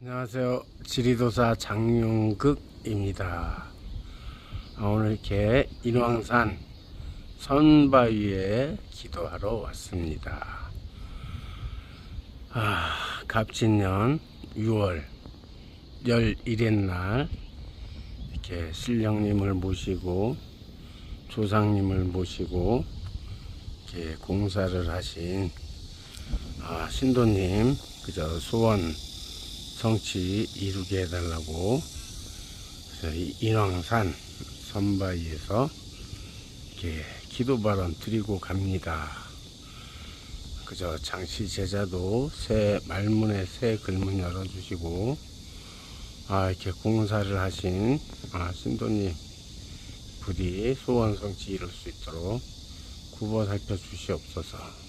안녕하세요. 지리도사 장용극입니다. 아, 오늘 이렇게 인왕산 선바위에 기도하러 왔습니다. 아, 갑진년 6월 11일 날 이렇게 신령님을 모시고 조상님을 모시고 이렇게 공사를 하신 아, 신도님 그저 소원 성취 이루게 해달라고 이 인왕산 선바위에서 이렇게 기도 발언 드리고 갑니다. 그저 장씨 제자도 새 말문에 새 글문 열어주시고 아 이렇게 공사를 하신 아 신도님 부디 소원 성취 이룰 수 있도록 구보 살펴 주시옵소서.